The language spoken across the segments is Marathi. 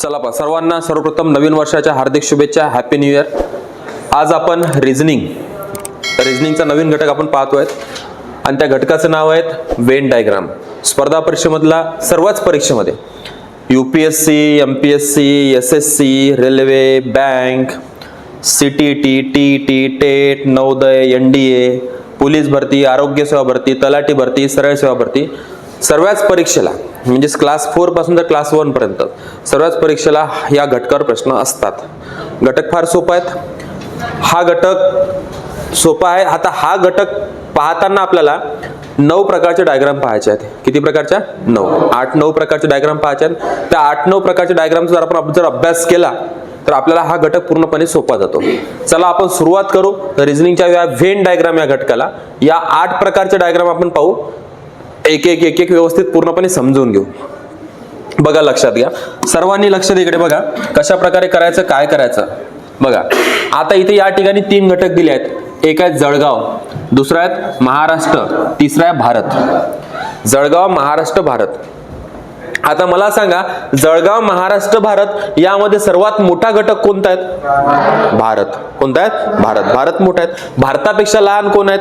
चला पा सर्वांना सर्वप्रथम नवीन वर्षाच्या हार्दिक शुभेच्छा हॅपी न्यू इयर आज आपण रिझनिंग रिझनिंगचा नवीन घटक आपण पाहतोय आणि त्या घटकाचं नाव आहे वेन डायग्राम स्पर्धा परीक्षेमधला सर्वच परीक्षेमध्ये U P S C M P S C S S C railway bank C T T T T TET Navodaya N D A police भरती आरोग्य सेवा भरती तलाठी भरती सरळ सेवा भरती. सर्वच परीक्षेला म्हणजेच क्लास फोरपासून तर क्लास वन पर्यंत सर्वच परीक्षेला या घटकावर प्रश्न असतात. घटक फार सोपा आहेत. हा घटक सोपा आहे. आता हा घटक पाहताना आपल्याला नऊ प्रकारचे डायग्राम पाहायचे आहेत. किती प्रकारच्या? नऊ. आठ नऊ प्रकारचे डायग्राम पाहायचे आहेत. त्या आठ नऊ प्रकारच्या डायग्रामचा जर आपण जर अभ्यास केला तर आपल्याला हा घटक पूर्णपणे सोपा जातो. चला आपण सुरुवात करू. रिझनिंगच्या या व्हेन डायग्राम या घटकाला. या आठ प्रकारचे डायग्राम आपण पाहू. एक एक एक एक व्यवस्थित पूर्णपणे समजून घेऊ. बघा लक्षात घ्या. सर्वांनी लक्ष द्या इकडे बघा. कशा प्रकारे करायचं काय करायचं? बघा. आता इथे या ठिकाणी तीन घटक दिले आहेत. एक आहे जळगाव दुसरा आहे महाराष्ट्र तिसरा आहे भारत. जळगाव महाराष्ट्र भारत. आता मला सांगा जळगाव महाराष्ट्र भारत यामध्ये सर्वात मोठा घटक कोणता आहे भारत. कोणता आहे भारत. भारत मोठा आहे भारतापेक्षा लहान कोण आहेत?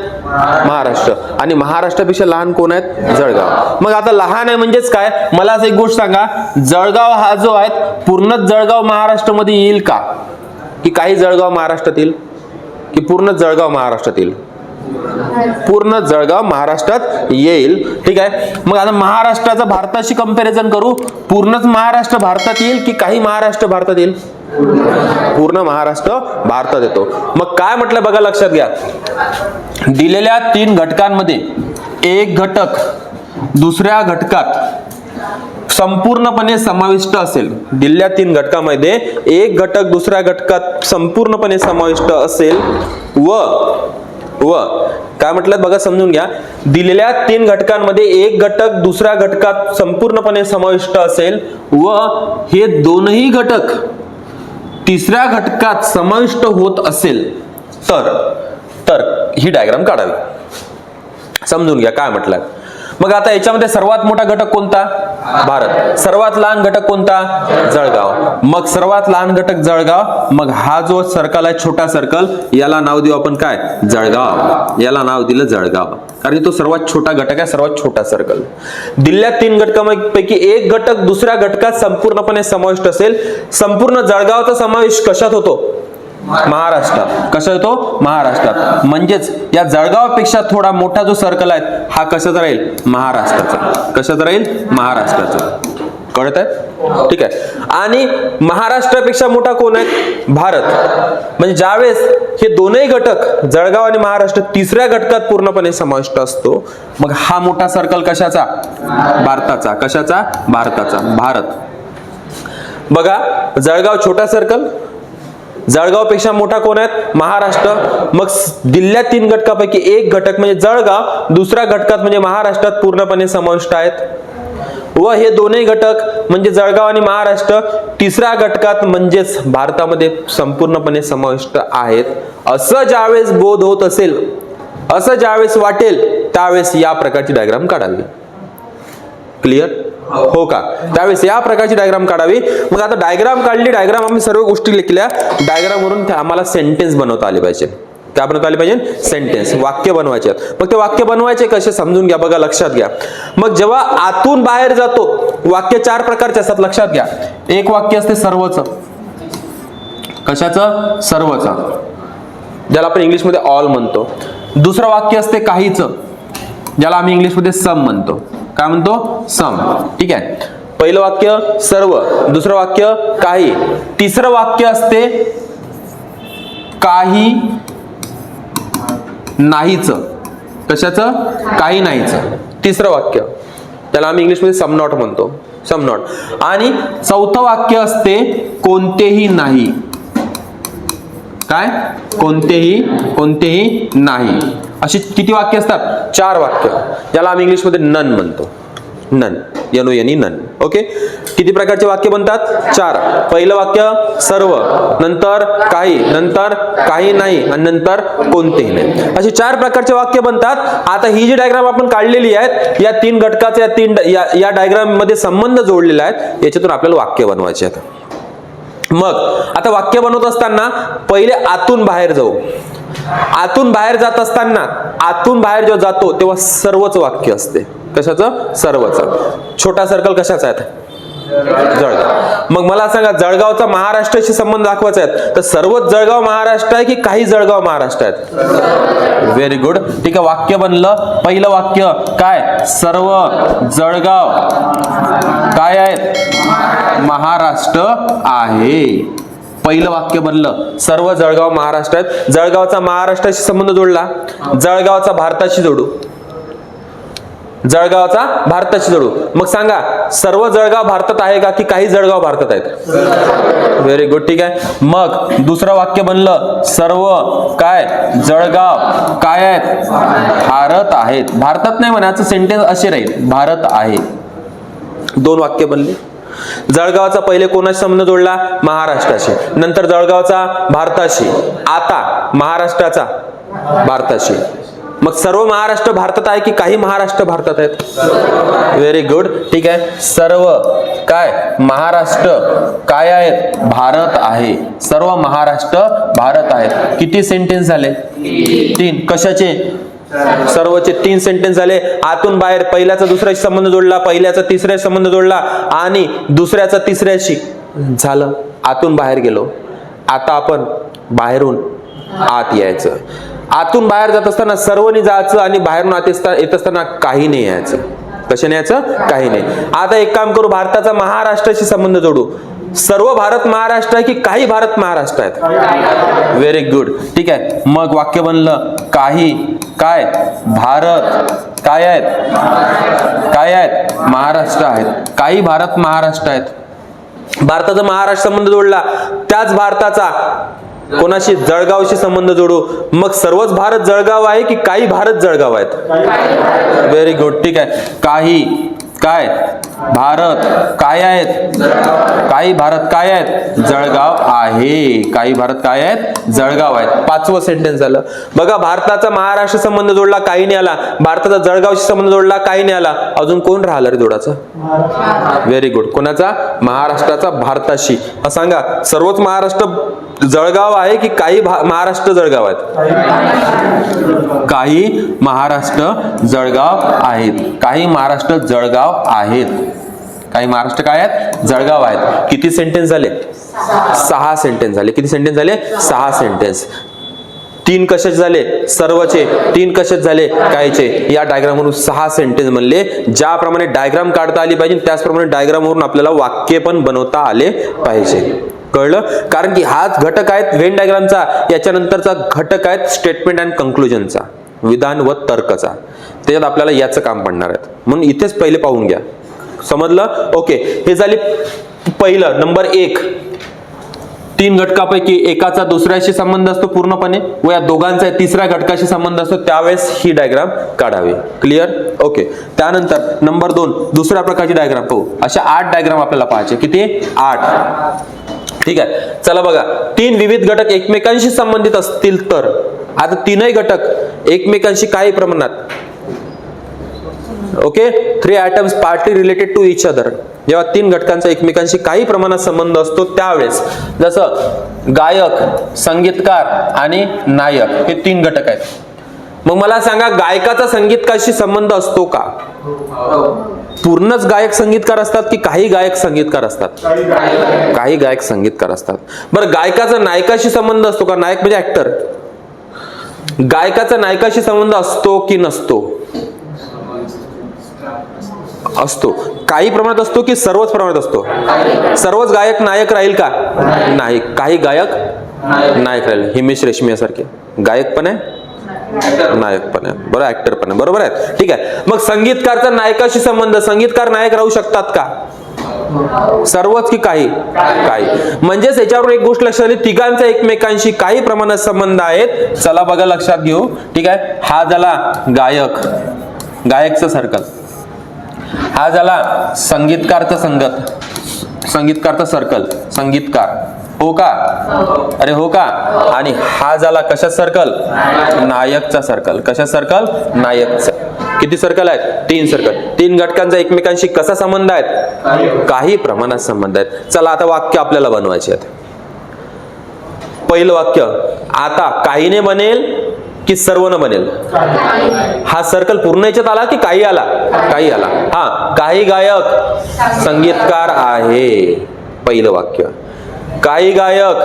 महाराष्ट्र. आणि महाराष्ट्रापेक्षा लहान कोण आहेत? जळगाव. मग आता लहान आहे म्हणजेच काय? मला असं एक गोष्ट सांगा जळगाव हा जो आहे पूर्ण जळगाव महाराष्ट्रामध्ये येईल का? की काही जळगाव महाराष्ट्रात येईल? की पूर्ण जळगाव महाराष्ट्रात येईल? पूर्ण जळगाव महाराष्ट्रात येईल. ठीक आहे? मग आता महाराष्ट्राचं भारताशी कंपॅरिझन करू. पूर्णच महाराष्ट्र भारतात येईल की काही महाराष्ट्र भारतात येईल? पूर्ण महाराष्ट्र भारतात येतो. मग काय म्हटलं बघा लक्षात घ्या. दिलेल्या तीन घटकांमध्ये एक घटक दुसऱ्या घटकात संपूर्णपणे समाविष्ट असेल. दिलेल्या तीन घटकामध्ये एक घटक दुसऱ्या घटकात संपूर्णपणे समाविष्ट असेल व व काय म्हटलं बघा समजून घ्या. दिलेल्या तीन घटकांमध्ये एक घटक दुसऱ्या घटकात संपूर्णपणे समाविष्ट असेल व हे दोनही घटक तिसऱ्या घटकात समाविष्ट होत असेल तर तर ही डायग्राम काढावी. समजून घ्या काय म्हटलं. मग आता याच्यामध्ये सर्वात मोठा घटक कोणता? भारत. सर्वात लहान घटक कोणता? जळगाव. मग सर्वात लहान घटक जळगाव मग हा जो सर्कल आहे छोटा सर्कल याला नाव देऊ आपण काय? जळगाव. याला नाव दिलं जळगाव. कारण तो सर्वात छोटा घटक आहे सर्वात छोटा सर्कल दिल्ल्यात तीन घटकांपैकी एक घटक दुसऱ्या घटकात संपूर्णपणे समाविष्ट असेल. संपूर्ण जळगावचा समावेश कशात होतो? महाराष्ट्रात कसा येतो महाराष्ट्रात म्हणजेच या जळगावपेक्षा थोडा मोठा जो सर्कल आहे हा कशाचा राहील? महाराष्ट्राचा. कशाचा राहील? महाराष्ट्राचा. कळत आहे ठीक आहे. आणि महाराष्ट्रापेक्षा मोठा कोण आहे? भारत. म्हणजे ज्यावेळेस हे दोनही घटक जळगाव आणि महाराष्ट्र तिसऱ्या घटकात पूर्णपणे समाविष्ट असतो मग हा मोठा सर्कल कशाचा? भारताचा. कशाचा? भारताचा. भारत. बघा जळगाव छोटा सर्कल जळगावपेक्षा मोठा कोण आहेत? महाराष्ट्र. मग दिल्ल्या तीन घटकापैकी एक घटक म्हणजे जळगाव दुसऱ्या घटकात म्हणजे महाराष्ट्रात पूर्णपणे समाविष्ट आहेत. व हे दोन्ही घटक म्हणजे जळगाव आणि महाराष्ट्र तिसऱ्या घटकात म्हणजेच भारतामध्ये संपूर्णपणे समाविष्ट आहेत. असं ज्यावेळेस बोध होत असेल असं ज्यावेळेस वाटेल त्यावेळेस या प्रकारची डायग्राम काढावी. क्लिअर हो का? त्यावेळेस या प्रकारची डायग्राम काढावी. मग आता डायग्राम काढली डायग्राम आम्ही सर्व गोष्टी लिखल्या. डायग्राम वरून त्या आम्हाला सेंटेन्स बनवता आले पाहिजे. काय बनवता आले पाहिजे. सेंटेन्स वाक्य बनवायचे. मग ते वाक्य बनवायचे कसे समजून घ्या बघा लक्षात घ्या. मग जेव्हा आतून बाहेर जातो वाक्य चार प्रकारचे असतात लक्षात घ्या. एक वाक्य असते सर्वच. कशाचं? सर्वच. ज्याला आपण इंग्लिशमध्ये ऑल म्हणतो. दुसरं वाक्य असते काहीच. ज्याला आम्ही इंग्लिशमध्ये सम म्हणतो. काय म्हणतो? सम. ठीक आहे? पहिलं वाक्य सर्व. दुसरं वाक्य काही. तिसरं वाक्य असते काही नाहीच. कशाचं? काही नाहीच. तिसरं वाक्य. त्याला आम्ही इंग्लिशमध्ये सम नॉट म्हणतो. Some not. आणि चौथं वाक्य असते कोणतेही नाही. काय? कोणतेही कोणतेही नाही. अशी किती वाक्य असतात? चार वाक्य. ज्याला आम्ही इंग्लिशमध्ये नन म्हणतो. None. N O N E none. Okay? किती प्रकारचे वाक्य बनतात? चार. पहिलं वाक्य सर्व. नंतर काही. नंतर काही नाही. आणि नंतर कोणतेही नाही. असे चार प्रकारचे वाक्य बनतात. आता ही जी डायग्राम आपण काढलेली आहेत या तीन घटकाचे या तीन या, या डायग्राममध्ये संबंध जोडलेला आहेत. याच्यातून आपल्याला वाक्य बनवायचे आहेत. मग आता वाक्य बनवत असताना पहिले आतून बाहेर जाऊ. आतून बाहेर जात असताना आतून बाहेर जेव्हा जातो तेव्हा सर्वच वाक्य असते. कशाचं? सर्वच. छोटा सर्कल कशाचा आहे? जळगाव. मग मला सांगा जळगावचा महाराष्ट्राशी संबंध दाखवायचा आहे? तर सर्वच जळगाव महाराष्ट्र आहे की काही जळगाव महाराष्ट्र आहेत? व्हेरी गुड ठीक आहे वाक्य बनलं. पहिलं वाक्य काय? सर्व जळगाव काय आहेत? महाराष्ट्र आहे. पहिलं वाक्य बनलं. सर्व जळगाव महाराष्ट्र आहेत जळगावचा महाराष्ट्राशी संबंध जोडला. जळगावचा भारताशी जोडू. जळगावचा भारताशी जोडू. मग सांगा सर्व जळगाव भारतात आहे का की काही जळगाव भारतात आहेत? व्हेरी गुड ठीक आहे. मग दुसरं वाक्य बनलं सर्व काय? जळगाव. काय आहेत? भारत आहेत. भारतात नाही म्हणायचं सेंटेन्स असे राहील. भारत आहे. दोन वाक्य बनले. जळगावचा पहिले कोणाशी संबंध जोडला? महाराष्ट्राशी. नंतर जळगावचा भारताशी. आता महाराष्ट्राचा भारताशी. मग सर्व महाराष्ट्र भारतात आहे की काही महाराष्ट्र भारतात आहेत? व्हेरी गुड ठीक आहे. सर्व काय? महाराष्ट्र काय आहेत? भारत आहे. सर्व महाराष्ट्र भारत आहेत. किती सेंटेन्स झाले? तीन. कशाचे? सर्वचे तीन सेंटेन्स झाले आतून बाहेर पहिल्याचा दुसऱ्याशी संबंध जोडला पहिल्याचा तिसऱ्याशी संबंध जोडला आणि दुसऱ्याचा तिसऱ्याशी झालं. आतून बाहेर गेलो. आता आपण बाहेरून आत यायचं. आतून बाहेर जात असताना सर्वनी जायचं आणि बाहेरून आत येत असताना काही नाही यायचं. कशाने यायचं? काही नाही. आता एक काम करू भारताचा महाराष्ट्राशी संबंध जोडू. सर्व भारत महाराष्ट्र आहे की काही भारत महाराष्ट्र आहेत? व्हेरी गुड ठीक आहे. मग वाक्य बनलं काही काय भारत. काय आहेत? काय आहेत? महाराष्ट्र आहेत. काही भारत महाराष्ट्र आहेत. भारताचा महाराष्ट्र संबंध जोडला. त्याच भारताचा कोणाशी जळगावशी संबंध जोडू? मग सर्वच भारत जळगाव आहे की काही भारत जळगाव आहेत? व्हेरी गुड ठीक आहे. काही काय? भारत काय आहेत? काही भारत काय आहेत? जळगाव आहे. काही भारत काय आहेत? जळगाव आहेत. पाचवं सेंटेन्स झालं. बघा भारताचा महाराष्ट्र संबंध जोडला काही नाही आला. भारताचा जळगावशी संबंध जोडला काही नाही आला. अजून कोण राहिलं रे जोडाचा? व्हेरी गुड कोणाचा? महाराष्ट्राचा भारताशी. सांगा सर्वच महाराष्ट्र जळगाव आहे की काही भा- महाराष्ट्र जळगाव आहेत? काही महाराष्ट्र जळगाव आहेत. काही महाराष्ट्र जळगाव आहेत. काही महाराष्ट्र काय आहेत? जळगाव आहेत. किती सेंटेन्स झाले? सहा सेंटेन्स झाले. किती सेंटेन्स झाले? सहा सेंटेन्स तीन कशाचे झाले? सर्वचे. तीन कशाचे झाले? कायचे या डायग्राम वरून सहा सेंटेन्स म्हणले. ज्याप्रमाणे डायग्राम काढता आली पाहिजे त्याचप्रमाणे डायग्राम वरून आपल्याला वाक्य पण बनवता आले पाहिजे. कळलं. कारण की हाच घटक आहेत व्हेन डायग्रामचा याच्यानंतरचा घटक आहेत स्टेटमेंट अँड कंक्लुजनचा विधान व तर्कचा. त्याच्यात आपल्याला याचं काम पडणार आहेत म्हणून इथेच पहिले पाहून घ्या. समजलं? ओके हे झाले पहिलं नंबर एक. तीन घटकापैकी एकाचा दुसऱ्याशी संबंध असतो पूर्णपणे व या दोघांचा तिसऱ्या घटकाशी संबंध असतो त्यावेळेस ही डायग्राम काढावी. क्लिअर ओके त्यानंतर नंबर दोन दुसऱ्या प्रकारची डायग्राम पाहू. अशा आठ डायग्राम आपल्याला पाहायचे. किती? आठ. ठीक आहे. चला बघा. तीन विविध घटक एकमेकांशी संबंधित असतील तर. आता तीनही घटक एकमेकांशी काही प्रमाणात. Okay three items partly related to each other जेव्हा तीन घटकांचा एकमेकांशी काही प्रमाणात संबंध असतो त्यावेळेस. जसं गायक संगीतकार आणि नायक हे तीन घटक आहेत. मग मला सांगा गायकाचा संगीतकाराशी संबंध असतो का? पूर्णच गायक संगीतकार असतात की काही गायक संगीतकार असतात? काही गायक संगीतकार असतात. बरं गायकाचा नायकाशी संबंध असतो का? नायक म्हणजे ऍक्टर गायकाचा नायकाशी संबंध असतो की नसतो? असतो. काही प्रमाणात असतो की सर्वच प्रमाणात असतो? सर्वच गायक नायक राहील का? नाही. काही गायक नायक राहील. हिमेश रेशमियासारखे. गायक पण आहे? नायक पण आहे बरोबर ऍक्टर पण आहे बरोबर आहे? ठीक आहे. मग संगीतकारचा नायकाशी संबंध संगीतकार नायक राहू शकतात का? सर्वच की काही? काही. म्हणजेच याच्यावर एक गोष्ट लक्षात आली तिघांचा एकमेकांशी काही प्रमाणात संबंध आहेत. चला बघा लक्षात घेऊ. ठीक आहे? हा झाला गायक. गायकचं सर्कल. हा झाला संगीतकारचा संगत. संगीतकारचा सर्कल. संगीतकार. हो का? अरे हो का? आणि हा झाला कशा सर्कल नायकचा सर्कल कशा सर्कल नायकचा. किती सर्कल आहेत? तीन सर्कल तीन घटकांचा एकमेकांशी कसा संबंध आहेत? काही प्रमाणात संबंध आहेत. चला आता वाक्य आपल्याला बनवायचे आहेत. पहिलं वाक्य आता काहीने बनेल की सर्व न बनेल? हा सर्कल पूर्ण याच्यात आला की काही आला? काही आला. हा काही गायक संगीतकार आहे. पहिलं वाक्य. काही गायक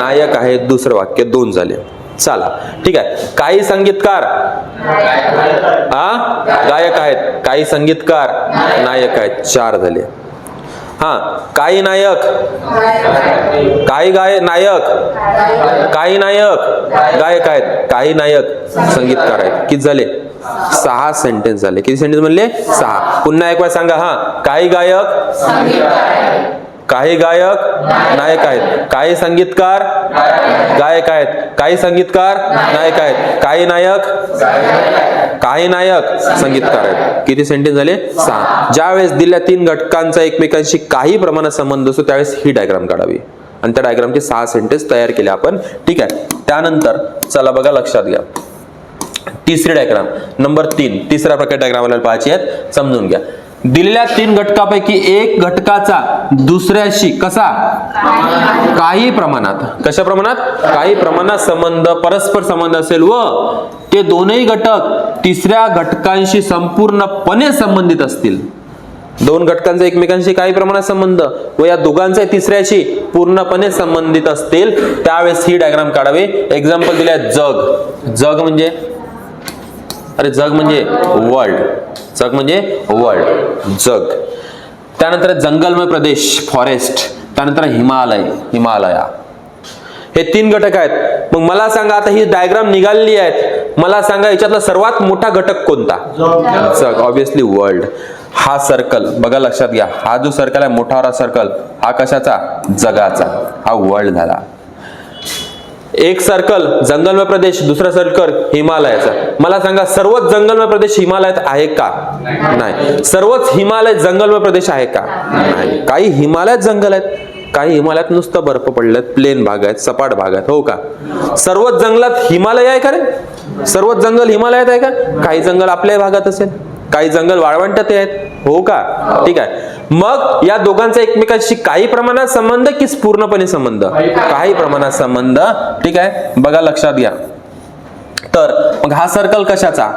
नायक आहेत दुसरं वाक्य दोन झाले. चला ठीक आहे. काही संगीतकार हा गायक आहेत काही संगीतकार नायक आहेत चार झाले. हा काही नायक काही गाय नायक काही नायक गायक आहेत काही नायक संगीतकार आहेत. किती झाले? सहा सेंटेन्स झाले. किती सेंटेन्स म्हणले? सहा. पुन्हा एक वेळ सांगा हा काही गायक काही गायक नायक आहेत. काही संगीतकार गायक आहेत. काही संगीतकार नायक आहेत. काही नायक काही नायक संगीतकार आहेत. किती सेंटेन्स झाले? सहा. ज्यावेळेस दिल्या तीन घटकांचा एकमेकांशी काही प्रमाणात संबंध असतो त्यावेळेस ही डायग्राम काढावी. आणि त्या डायग्रामचे सहा सेंटेन्स तयार केले आपण. ठीक आहे. त्यानंतर चला बघा लक्षात घ्या. तिसरी डायग्राम नंबर तीन. तिसऱ्या प्रकार डायग्राम आपल्याला पाहायची आहेत. समजून घ्या. दिलेल्या तीन घटकापैकी एक घटकाचा दुसऱ्याशी कसा? काही प्रमाणात. कशा प्रमाणात? काही प्रमाणात संबंध परस्पर संबंध असेल व ते दोनही घटक तिसऱ्या घटकांशी संपूर्णपणे संबंधित असतील. दोन घटकांचा एकमेकांशी काही प्रमाणात संबंध व या दोघांचा तिसऱ्याशी पूर्णपणे संबंधित असतील त्यावेळेस ही डायग्राम काढावी. एक्झाम्पल दिले जग. जग म्हणजे? अरे जग म्हणजे वर्ल्ड जग म्हणजे वर्ल्ड जग. त्यानंतर जंगलमय प्रदेश फॉरेस्ट त्यानंतर हिमालय हिमालया. हे तीन घटक आहेत. मग मला सांगा आता ही डायग्राम निघालेली आहेत. मला सांगा याच्यातला सर्वात मोठा घटक कोणता? जग. ऑब्विसली वर्ल्ड हा सर्कल बघा लक्षात घ्या. हा जो सर्कल आहे मोठा सर्कल हा कशाचा? जगाचा. हा वर्ल्ड झाला. एक सर्कल जंगलमय प्रदेश दुसरा सर्कल हिमालयाचा. मला सांगा सर्वच जंगलमय प्रदेश हिमालयात आहे का? नाही. सर्वच हिमालय जंगलमय प्रदेश आहे का? नाही. काही हिमालयात जंगल आहेत काही हिमालयात नुसतं बर्फ पडलेत प्लेन भाग आहेत सपाट भाग आहेत हो का? सर्वच जंगलात हिमालय आहे का रे? सर्वच जंगल हिमालयात आहे का? काही जंगल आपल्या भागात असेल काही जंगल वाळवंटात आहेत हो का? ठीक आहे. मग या दोघांचा एकमेकांशी काही प्रमाणात संबंध की पूर्णपणे संबंध? काही प्रमाणात. संबंध. ठीक आहे? बघा लक्षात घ्या. तर मग हा सर्कल कशाचा?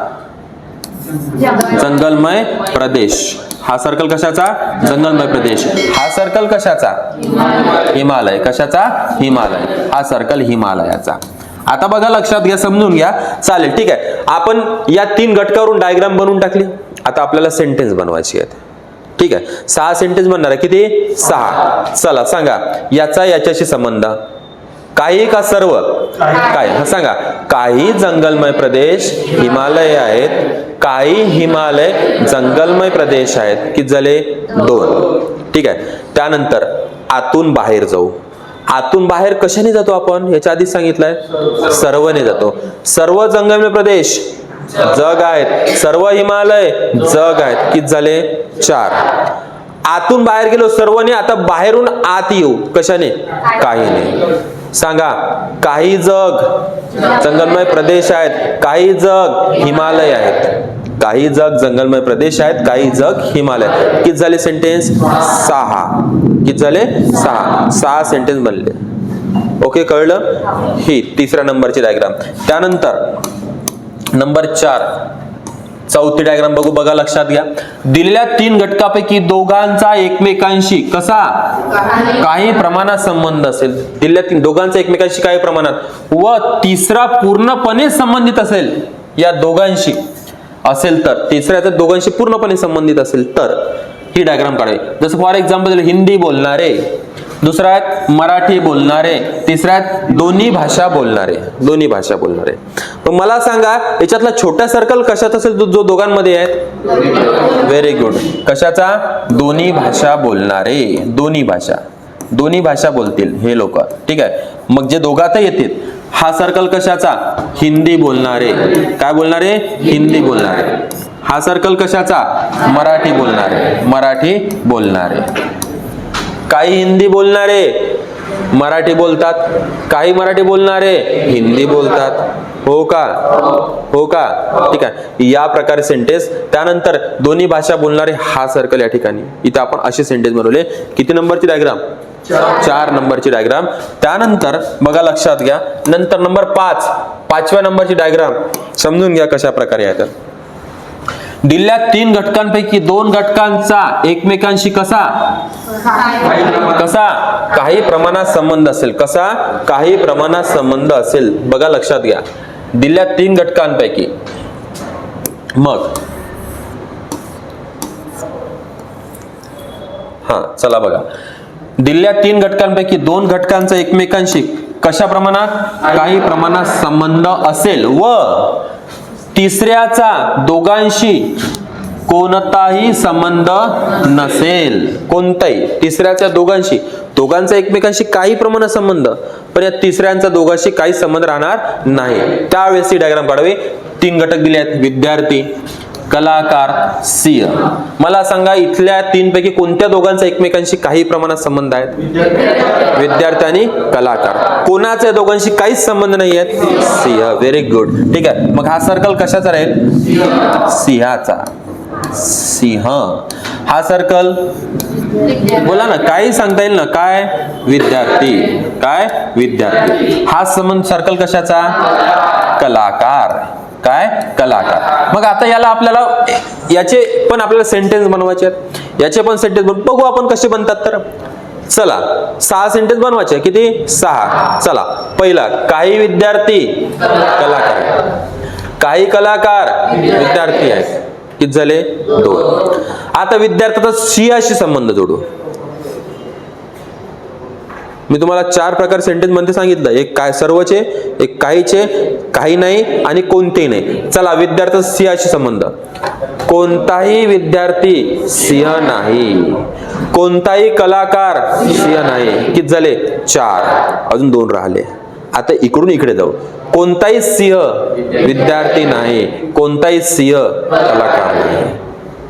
जंगलमय. प्रदेश. हा सर्कल कशाचा? जंगलमय प्रदेश. हा सर्कल कशाचा? हिमालय. कशाचा? हिमालय. हा सर्कल हिमालयाचा. आता बघा लक्षात घ्या समजून घ्या. चालेल ठीक आहे. आपण या तीन घटकावरून डायग्राम बनवून टाकली. आता आपल्याला सेंटेन्स बनवायची आहेत. ठीक आहे. सहा सेंटेन्स बनणार आहे. किती? सहा. चला सांगा. याचा याच्याशी संबंध. काही का सर्व? काय हा सांगा. काही जंगलमय प्रदेश हिमालय आहेत. काही हिमालय जंगलमय प्रदेश आहेत. किती झाले? दोन. ठीक आहे. त्यानंतर आतून बाहेर जाऊ. आतून बाहेर कशाने जातो आपण? याच्या आधीच सांगितलंय. सर्वने जातो. सर्व जंगलमय प्रदेश जग आहेत. सर्व हिमालय जग आहेत. किती झाले? चार. आतून बाहेर गेलो सर्वने आता बाहेरून आत येऊ. कशाने? काही नाही. सांगा काही जग. जंगलमय प्रदेश आहेत. काही जग हिमालय आहेत. काही जग जंगलमय प्रदेश आहेत. काही जग हिमालय किती झाले सेंटेन्स सहा. किती झाले? सहा. सहा सेंटेन्स बनले. ओके कळलं? ही तिसऱ्या नंबरची डायग्राम त्यानंतर नंबर चार. चौथी डायग्राम बघू बघा लक्षात घ्या. दिलेल्या तीन घटकापैकी दोघांचा एकमेकांशी कसा? काही प्रमाणात संबंध असेल. दिलेल्या तीन दोघांचा एकमेकांशी काही प्रमाणात. व तिसरा पूर्णपणे संबंधित असेल या दोघांशी. असेल तर तिसऱ्याचा दोघांशी पूर्णपणे संबंधित असेल तर ही डायग्राम काढावी. जसं फॉर एक्झाम्पल हिंदी बोलणारे दुसरा आहेत मराठी बोलणारे तिसरा आहेत दोन्ही भाषा बोलणारे दोन्ही भाषा बोलणारे. पण मला सांगा याच्यातला छोटा सर्कल कशात असेल जो- जो दोघांमध्ये आहे? व्हेरी गुड कशाचा? दोन्ही भाषा बोलणारे दोन्ही भाषा. दोन्ही भाषा बोलतील हे लोक. ठीक आहे? मग जे दोघात येतील हा सर्कल कशाचा? हिंदी बोलणारे. काय बोलणारे? हिंदी बोलणारे. हा सर्कल कशाचा? मराठी बोलणारे. मराठी बोलणारे. काही हिंदी बोलणारे मराठी बोलतात काही मराठी बोलणारे हिंदी बोलतात. हो का? हो का? ठीक आहे. या प्रकारे सेंटेन्स त्यानंतर दोन्ही भाषा बोलणारे हा सर्कल या ठिकाणी. इथे आपण असे सेंटेन्स बनवले. किती नंबरची डायग्राम चार नंबरची डायग्राम त्यानंतर बघा लक्षात घ्या. नंतर नंबर पाच. पाचव्या नंबरची डायग्राम समजून घ्या कशा प्रकारे आहे दिल्या तीन घटकांपैकी दोन घटकांचा एकमेकांशी कसा? कसा? काही प्रमाणात संबंध असेल. कसा? काही प्रमाणात संबंध असेल. बघा लक्षात घ्या. दिल्या तीन घटकांपैकी. मग. हा चला बघा. दिल्या तीन घटकांपैकी दोन घटकांचा एकमेकांशी कशा प्रमाणात? काही प्रमाणात संबंध असेल व तिसऱ्याचा दोघांशी कोणताही संबंध नसेल. कोणताही. तिसऱ्याच्या दोघांशी. दोघांचा एकमेकांशी काही प्रमाणात संबंध पण या तिसऱ्यांचा दोघांशी काही संबंध राहणार नाही. त्यावेळेस ही डायग्राम काढावी. तीन घटक दिले आहेत. विद्यार्थी कलाकार सिंह. मला सांगा इथल्या तीन पैकी कोणत्या दोघांचा एकमेकांशी काही प्रमाणात संबंध आहेत? विद्यार्थी आणि कलाकार. कोणाच्या दोघांशी काहीच संबंध नाही आहेत? सिंह. व्हेरी गुड ठीक आहे. मग हा सर्कल कशाचा राहील? सिंहाचा. सिंह. हा सर्कल बोला ना काही सांगता येईल ना? काय? विद्यार्थी. काय? विद्यार्थी. हा संबंध सर्कल कशाचा? कलाकार. काय? कलाकार. मग आता याला आपल्याला याचे पण आपल्याला सेंटेन्स बनवायचे आहेत. याचे पण सेंटेन्स बघू आपण कसे बनतात तर. चला सहा सेंटेन्स बनवायचे किती? सहा. चला पहिला काही विद्यार्थी कलाकार काही कलाकार विद्यार्थी आहेत. किती झाले? दोन. आता विद्यार्थ्याचा सिंहाशी संबंध जोडू. मी तुम्हाला चार प्रकार सेंटेन्समध्ये सांगितलं. एक काय सर्वचे एक काहीचे काही नाही आणि कोणतेही नाही. चला विद्यार्थी सिंहाशी संबंध. कोणताही विद्यार्थी सिंह नाही. कोणताही कलाकार सिंह नाही. किती झाले? चार. अजून दोन राहिले. आता इकडून इकडे जाऊ. कोणताही सिंह विद्यार्थी नाही. कोणताही सिंह कलाकार नाही.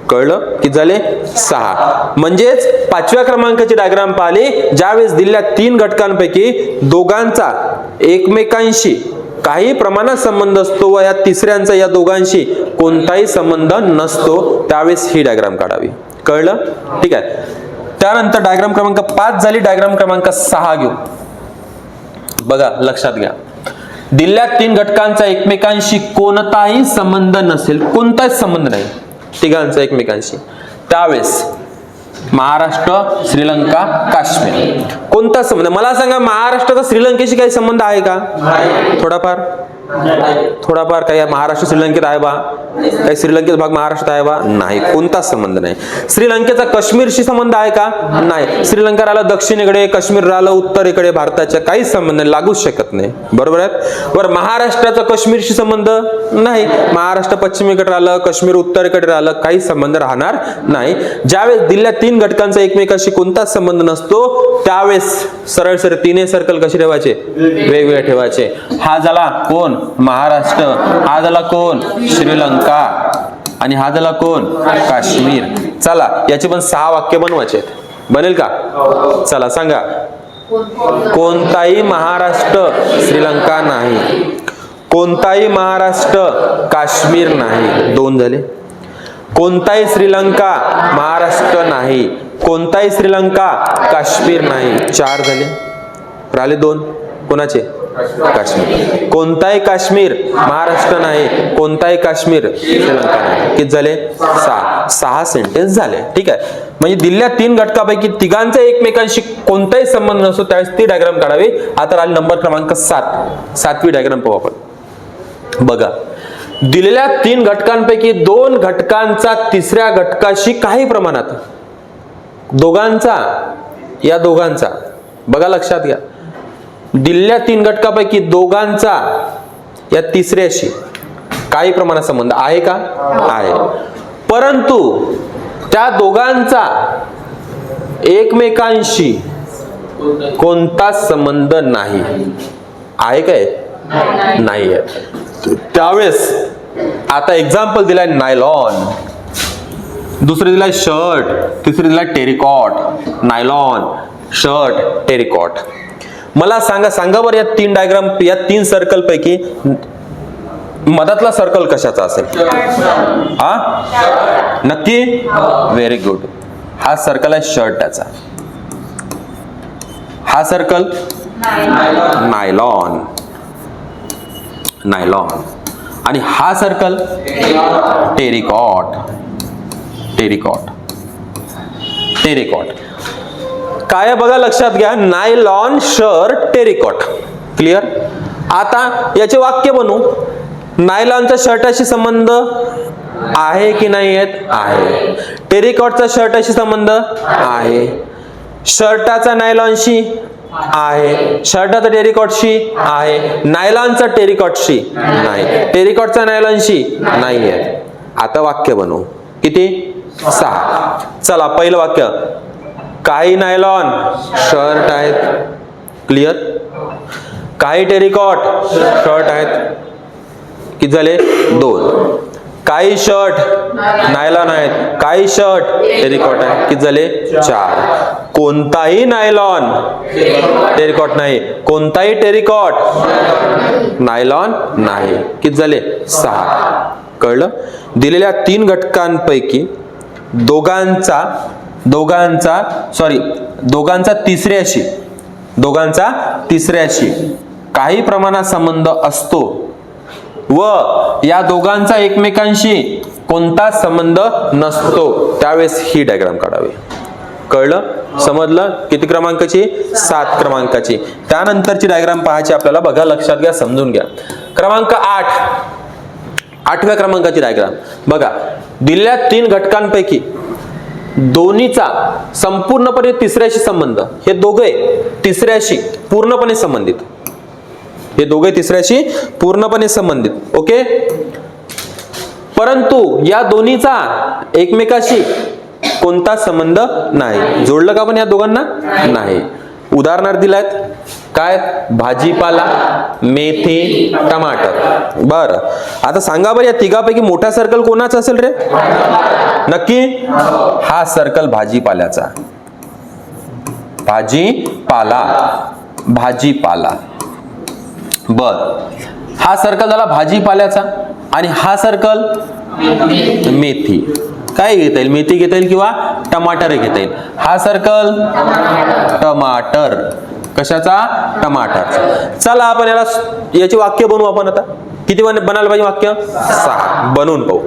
कळलं? की झाले? सहा. म्हणजेच पाचव्या क्रमांकाची डायग्राम पाहिली. ज्यावेळेस दिलेल्या तीन घटकांपैकी दोघांचा एकमेकांशी काही प्रमाणात संबंध असतो व या तिसऱ्यांचा या दोघांशी कोणताही संबंध नसतो त्यावेळेस ही डायग्राम काढावी. कळलं? ठीक आहे. त्यानंतर डायग्राम क्रमांक पाच झाली. डायग्राम क्रमांक सहा घेऊ. बघा लक्षात घ्या. दिल्या तीन घटकांचा एकमेकांशी कोणताही संबंध नसेल कोणताच संबंध नाही. तिघांचा एकमेकांशी. त्यावेळेस महाराष्ट्र श्रीलंका काश्मीर. कोणता संबंध? मला सांगा महाराष्ट्राचा श्रीलंकेशी काही संबंध आहे का? थोडाफार. थोडाफार काही महाराष्ट्र श्रीलंकेत आहे बा. काही श्रीलंकेचा भाग महाराष्ट्रात आहे बा? नाही. कोणताच संबंध नाही. श्रीलंकेचा काश्मीरशी संबंध आहे का? नाही. श्रीलंका राहिलं दक्षिणेकडे काश्मीर राहिलं उत्तरेकडे. भारताच्या काहीच संबंध नाही. लागूच शकत नाही. बरोबर आहे? बरं महाराष्ट्राचा काश्मीरशी संबंध नाही. महाराष्ट्र पश्चिमेकडे राहिलं काश्मीर उत्तरेकडे राहिलं काही संबंध राहणार नाही. ज्यावेळेस दिल्ल्या तीन घटकांचा एकमेकाशी कोणताच संबंध नसतो त्यावेळेस सरळ सरळ तिने सर्कल कसे ठेवायचे? वेगवेगळे ठेवायचे. हा झाला कोण? महाराष्ट्र. हा झाला कोण? श्रीलंका. आणि हा झाला कोण? काश्मीर. चला याचे पण सहा वाक्य बनवायचे आहेत. बनेल का? चला सांगा. कोणताही महाराष्ट्र श्रीलंका नाही. कोणताही महाराष्ट्र काश्मीर नाही. दोन झाले. कोणताही श्रीलंका महाराष्ट्र नाही. कोणताही श्रीलंका काश्मीर नाही. चार झाले. राहिले दोन. कोणाचे? काश्मीर. कोणताही काश्मीर महाराष्ट्र नाही कोणताही काश्मीर श्रीलंका नाही. किती झाले? सहा. सहा सेंटेन्स झाले. ठीक आहे. म्हणजे दिल्ल्या तीन घटकापैकी तिघांचा एकमेकांशी कोणताही संबंध नसतो त्यावेळेस ती डायग्राम काढावी. आता आली नंबर क्रमांक सात. सातवी डायग्राम पाहू आपण. बघा. दिलेल्या तीन घटकांपैकी दोन घटकांचा तिसऱ्या घटकाशी काही प्रमाणात. दोघांचा. या दोघांचा. बघा लक्षात घ्या. दिल्या तीन घटकापैकी दोघांचा या तिसऱ्याशी काही प्रमाणात संबंध आहे का? आहे. परंतु त्या दोघांचा एकमेकांशी कोणताच संबंध नाही. आहे काय नाही आहे. त्यावेळेस आता एक्झाम्पल दिलाय नायलॉन दुसरे दिलाय शर्ट तिसरे दिलाय टेरिकॉट नायलॉन शर्ट टेरिकॉट मला सांगा सांगा बरं या तीन डायग्राम या तीन सर्कल पैकी मधातला सर्कल कशाचा असेल? हा? नक्की? व्हेरी गुड हा सर्कल आहे शर्टाचा. हा सर्कल नायलॉन नायलॉन आणि हा सर्कल टेरिकॉट टेरिकॉट टेरिकॉट काय बघा लक्षात घ्या. Nylon shirt terricot. क्लिअर आता याचे वाक्य बनू नायलॉनचा शर्टाशी संबंध आहे की नाही आहेत आहे. टेरिकॉटचा शर्टाशी संबंध आहे. शर्टाचा नायलॉनशी आहे. शर्टाचा टेरिकॉटशी आहे. नायलॉनचा टेरिकॉटशी नाही. टेरिकॉटचा नायलॉनशी नाही आहे आता वाक्य बनवू. किती? सहा. चला पहिलं वाक्य. काही नायलॉन. शर्ट आहेत. क्लिअर काही टेरिकॉट. शर्ट आहेत. किती झाले? दोन. काही शर्ट. नायलॉन आहेत. काही शर्ट. टेरिकॉट आहे किती झाले? चार. कोणताही नायलॉन. टेरिकॉट नाही. कोणताही टेरिकॉट. नायलॉन नाही. किती झाले? सहा. कळलं? दिलेल्या तीन घटकांपैकी दोघांचा दोघांचा सॉरी दोघांचा तिसऱ्याशी दोघांचा तिसऱ्याशी काही प्रमाणात संबंध असतो. व या दोघांचा एकमेकांशी कोणता संबंध नसतो. त्यावेळेस ही डायग्राम काढावी. कळलं? समजलं? किती क्रमांकाची? सात क्रमांकाची. त्यानंतरची डायग्राम पाहायची आपल्याला. बघा लक्षात घ्या समजून घ्या. क्रमांक आठ. आठव्या क्रमांकाची डायग्राम बघा दिल्या तीन घटकांपैकी दोन्हीचा संपूर्णपणे तिसऱ्याशी संबंध. हे दोघे तिसऱ्याशी पूर्णपणे संबंधित. हे दोघे तिसऱ्याशी पूर्णपणे संबंधित. ओके? परंतु या दोन्हीचा एकमेकाशी कोणता संबंध नाही. जोडलं का पण या दोघांना? नाही. उदाहरणार्थ दिलायत. काय? भाजीपाला मेथी टमाटर. बर. आता सांगा बरं या तिघापैकी मोठा सर्कल कोणाचा असेल रे? नक्की? हा सर्कल भाजीपाल्याचा. भाजीपाला. भाजीपाला. बर. हा सर्कल झाला भाजीपाल्याचा आणि हा सर्कल मेथी. काय घेता येईल? मेथी घेता येईल किंवा टमाटर घेता येईल? हा सर्कल टमाटर. कशाचा? टमाटर. चला आपण याला याचे वाक्य बनवू आपण आता. किती बन बनायला पाहिजे वाक्य? सहा. बनवून पाहू.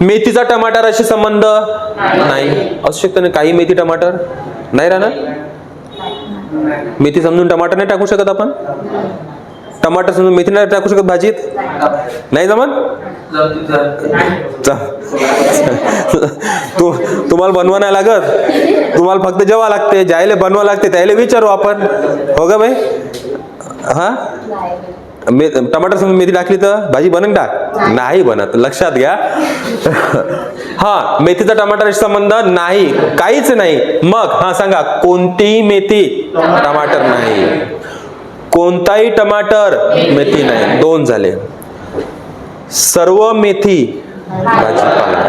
मेथीचा टमाटराशी संबंध? नाही. असू शकतं ना काही मेथी टमाटर? नाही राहणार? मेथी समजून टमाटर नाही टाकू शकत आपण? टमाटर समजून मेथी नाही टाकू शकत भाजीत? नाही जमत? तुम्हाला बनवा नाही लागत? तुम्हाला फक्त जेवा लागते ज्यायला बनवा लागते त्याला विचारू आपण. हो का भाई हा? मे टमाटर समजून मेथी टाकली तर भाजी बनन टाक नाही. बनत. लक्षात घ्या. हा मेथीचा टमाटरशी संबंध नाही. काहीच नाही. मग हा सांगा कोणतीही मेथी? टमाटर नाही. कोणताही टमाटर मेथी नाही. दोन झाले. सर्व मेथी भाजीपाला.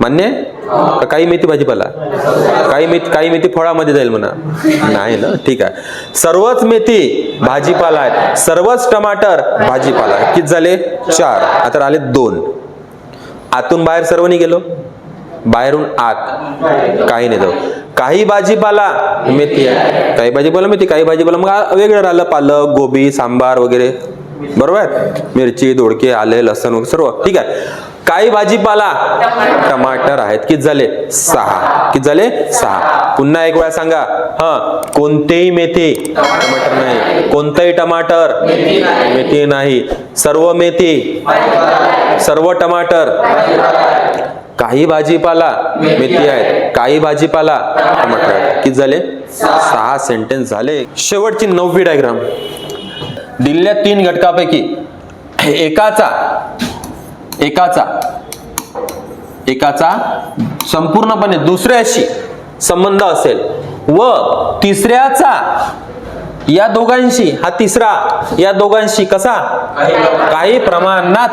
मान्य? आहे? काही मेथी भाजीपाला? काही मेथी काही मेथी फळामध्ये जाईल म्हणा. नाही ना? ठीक आहे. सर्वच मेथी भाजीपाला आहे सर्वच टमाटर भाजीपाला आहे. किती झाले? चार. आता आले दोन. आतून बाहेर सर्व नाही गेलो? बाहेरून आत. काही नाही जाऊ. काही भाजीपाला मेथी आहे काही भाजीपाला मेथी काही भाजीपाला. मग वेगळं राहिलं. पालक गोबी सांबार वगैरे. बरोबर? आहे मिरची दोडके आले लसण वगैरे सर्व. ठीक आहे. काही भाजीपाला टमाटर आहेत. किती झाले? सहा. किती झाले? सहा. पुन्हा एक वेळा सांगा. हा. कोणतेही मेथी टमाटर नाही. कोणतंही टमाटर मेथी नाही. सर्व मेथी सर्व टमाटर काही भाजीपाला मेथी आहेत. काही भाजीपाला टमाटर आहेत. किती झाले? सहा सेंटेन्स झाले. शेवटची नववी डायग्राम दिल्ल्या तीन घटकापैकी एकाचा एकाचा. एकाचा संपूर्णपणे दुसऱ्याशी संबंध असेल. व तिसऱ्याचा या दोघांशी हा तिसरा या दोघांशी कसा? काही प्रमाणात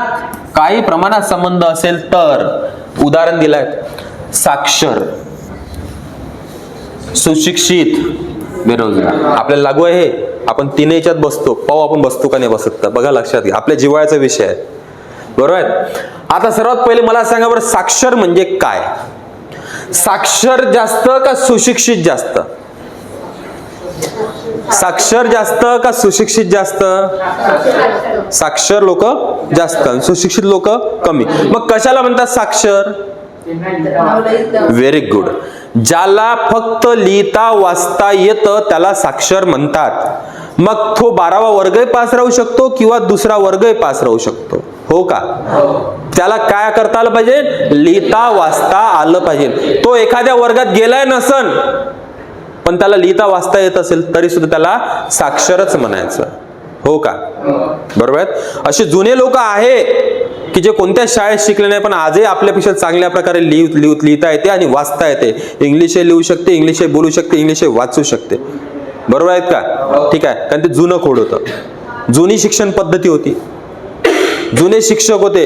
काही प्रमाणात संबंध असेल तर उदाहरण दिलंय. साक्षर. सुशिक्षित. बेरोजगार. आपल्याला लागू आहे हे. आपण तीन याच्यात बसतो. पाहू आपण बसतो का नाही बसत का? बघा लक्षात घ्या. आपल्या जिवाळ्याचा विषय आहे. बरोबर आहे? आता सर्वात पहिले मला सांगा बरं साक्षर म्हणजे काय? साक्षर जास्त का सुशिक्षित जास्त? साक्षर जास्त का सुशिक्षित जास्त? साक्षर लोक जास्त सुशिक्षित लोक कमी. मग कशाला म्हणतात साक्षर? व्हेरी गुड ज्याला फक्त लिहिता वाचता येतं त्याला साक्षर म्हणतात. मग तो बारावा वर्गही पास राहू शकतो किंवा दुसरा वर्गही पास राहू शकतो? हो का? त्याला काय करता आलं पाहिजे? लिहिता वाचता आलं पाहिजे. तो एखाद्या वर्गात गेलाय नसन पण त्याला लिहिता वाचता येत असेल तरी सुद्धा त्याला साक्षरच म्हणायचं. हो का? बरोबर आहेत असे जुने लोक आहे की जे कोणत्या शाळेत शिकले नाही पण आजही आपल्यापेक्षा चांगल्या प्रकारे लिह लिह लिहिता येते आणि वाचता येते. इंग्लिशही लिहू शकते इंग्लिशही बोलू शकते इंग्लिशही वाचू शकते. बरोबर आहेत का? ठीक आहे. कारण ते जुनं खोड होतं. जुनी शिक्षण पद्धती होती. जुने शिक्षक होते.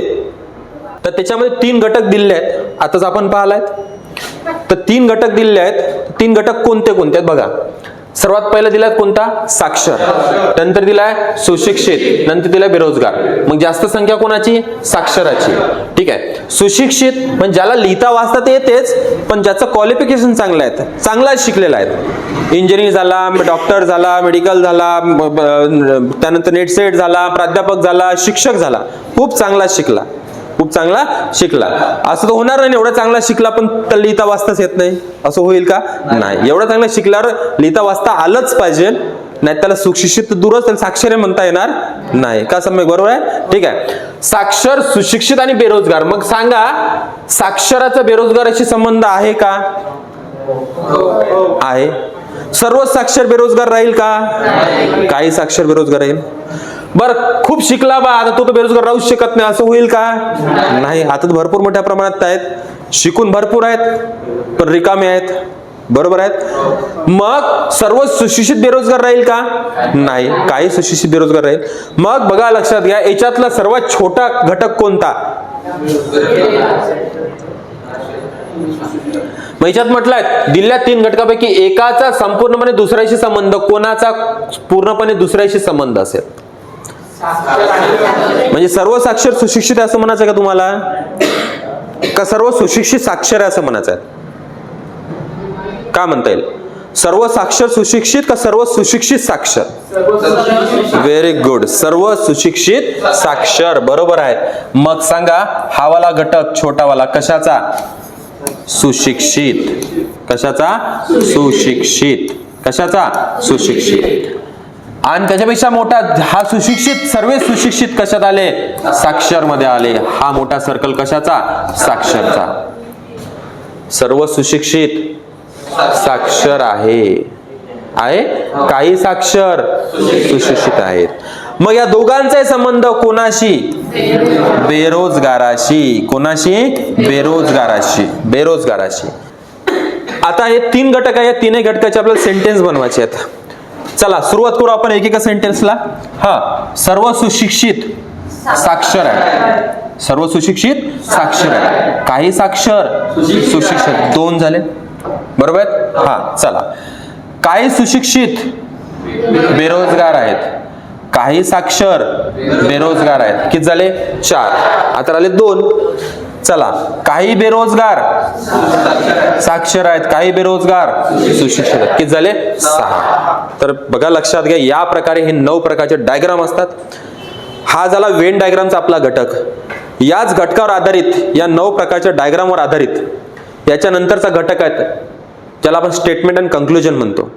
तर त्याच्यामध्ये तीन घटक दिले आहेत. आताच आपण पाहिलाय तर तीन घटक दिलेले आहेत. तीन घटक कोणते कोणते आहेत बघा. सर्वात पहिला दिलाय कोणता? साक्षर. नंतर दिलाय सुशिक्षित. नंतर दिलाय बेरोजगार. मग जास्त संख्या कोणाची? साक्षराची. ठीक आहे? सुशिक्षित म्हणजे ज्याला लिहिता वाचता ते येतेच पण ज्याचं क्वालिफिकेशन चांगलं आहे चांगला शिकलेला आहे. इंजिनियर झाला डॉक्टर झाला मेडिकल झाला त्यानंतर नेटसेट झाला प्राध्यापक झाला शिक्षक झाला. खूप चांगला शिकला. खूप चांगला शिकला. असं तर होणार नाही एवढा चांगला शिकला पण त्याला लिहिता वाचताच येत नाही. असं होईल का? नाही. एवढा चांगला शिकल्यावर लिहिता वाचता आलंच पाहिजे. नाही त्याला सुशिक्षित तर दूरच त्याला साक्षर म्हणता येणार नाही. का सम्यक? बरोबर आहे? ठीक आहे. साक्षर सुशिक्षित आणि बेरोजगार. मग सांगा साक्षराचा बेरोजगाराशी संबंध आहे का? आहे. सर्व साक्षर बेरोजगार राहील का? काही साक्षर बेरोजगार राहील. बर खूप शिकला बा आता तो तर बेरोजगार राहूच शकत नाही असं होईल का? नाही आता भरपूर मोठ्या प्रमाणात आहेत शिकून भरपूर आहेत पण रिकामे आहेत. बरोबर आहेत? मग सर्व सुशिक्षित बेरोजगार राहील का? नाही काही सुशिक्षित बेरोजगार राहील. मग बघा लक्षात घ्या याच्यातला सर्वात छोटा घटक कोणता? मग याच्यात म्हटलंय दिल्या तीन घटकापैकी एकाचा संपूर्णपणे दुसऱ्याशी संबंध कोणाचा पूर्णपणे दुसऱ्याशी संबंध असेल? म्हणजे सर्व साक्षर सुशिक्षित असं म्हणायचं का तुम्हाला? का सर्व सुशिक्षित साक्षर आहे असं म्हणायचं आहे? का म्हणता येईल? सर्व साक्षर सुशिक्षित का सर्व सुशिक्षित साक्षर? व्हेरी गुड सर्व सुशिक्षित साक्षर. बरोबर आहे. मग सांगा हा वाला घटक छोटावाला कशाचा? सुशिक्षित. कशाचा? सुशिक्षित. कशाचा? सुशिक्षित. आणि त्याच्यापेक्षा मोठा हा सुशिक्षित सर्व सुशिक्षित कशात आले? साक्षरमध्ये आले. हा मोठा सर्कल कशाचा? साक्षरचा. सर्व सुशिक्षित साक्षर आहे. आहे? काही साक्षर सुशिक्षित आहेत. मग या दोघांचा संबंध कोणाशी? बेरोजगाराशी. कोणाशी? बेरोजगाराशी. बेरोजगाराशी. आता हे तीन घटक आहे या तीनही घटकाचे आपल्याला सेंटेन्स बनवायचे आहेत. चला सुरुवात करू आपण एकेका सेंटेन्सला हा सर्व सुशिक्षित साक्षर आहे सर्व सुशिक्षित साक्षर आहे काही साक्षर सुशिक्षित. दोन झाले. बरोबर आहेत? हा चला. काही सुशिक्षित बेरोजगार आहेत. काही साक्षर बेरोजगार आहेत. किती झाले? चार. आता आले दोन. चला काही बेरोजगार. साक्षर आहेत काही बेरोजगार. सुशिक्षित आहेत. किती झाले? सहा. तर बघा लक्षात घ्या या प्रकारे हे नऊ प्रकारचे डायग्राम असतात. हा झाला वेन डायग्रामचा आपला घटक. याच घटकावर आधारित या नऊ प्रकारच्या डायग्रामवर आधारित याच्यानंतरचा घटक आहे ज्याला आपण स्टेटमेंट अँड कन्क्लुजन म्हणतो.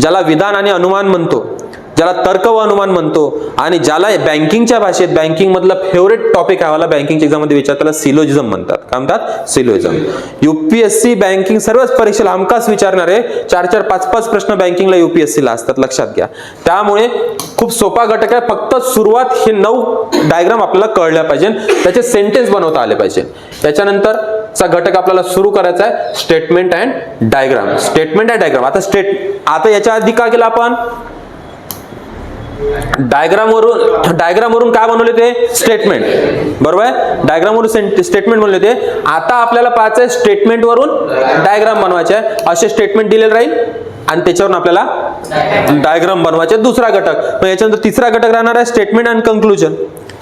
ज्याला विधान आणि अनुमान म्हणतो. ज्याला तर्क व अनुमान म्हणतो आणि ज्याला बँकिंगच्या भाषेत बँकिंग मधला फेवरेट टॉपिक आहे मला बँकिंगच्या एक्झाममध्ये त्याला सिलोजिझम म्हणतात. काय म्हणतात? सिलोजिझम युपीएससी बँकिंग सर्वच परीक्षेला हमखास विचारणारे चार चार पाच पाच प्रश्न बँकिंगला युपीएससी ला असतात. लक्षात घ्या. त्यामुळे खूप सोपा घटक आहे. फक्त सुरुवात हे नऊ डायग्राम आपल्याला कळल्या पाहिजे. त्याचे सेंटेन्स बनवता आले पाहिजे. त्याच्यानंतर चा घटक आपल्याला सुरू करायचा आहे. Statement and diagram statement and diagram आता स्टेट आता याच्या आधी का केलं आपण? डायग्राम वरून डायग्राम वरून काय बनवले ते? स्टेटमेंट बरोबर आहे? डायग्राम वरून स्टेटमेंट बनवले ते. आता आपल्याला पाहायचं आहे स्टेटमेंट वरून डायग्राम बनवायचे आहे. असे स्टेटमेंट दिलेले राहील आणि त्याच्यावरून आपल्याला डायग्राम बनवायचे दुसरा घटक. मग याच्यानंतर तिसरा घटक राहणार आहे स्टेटमेंट अँड कन्क्लुजन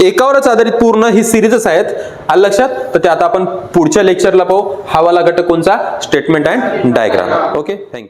एकावरच आधारित पूर्ण ही सिरीजच आहेत. आलं लक्षात? तर ते आता आपण पुढच्या लेक्चरला पाहू. हा वाला घटक कोणचा? Statement and diagram okay thank you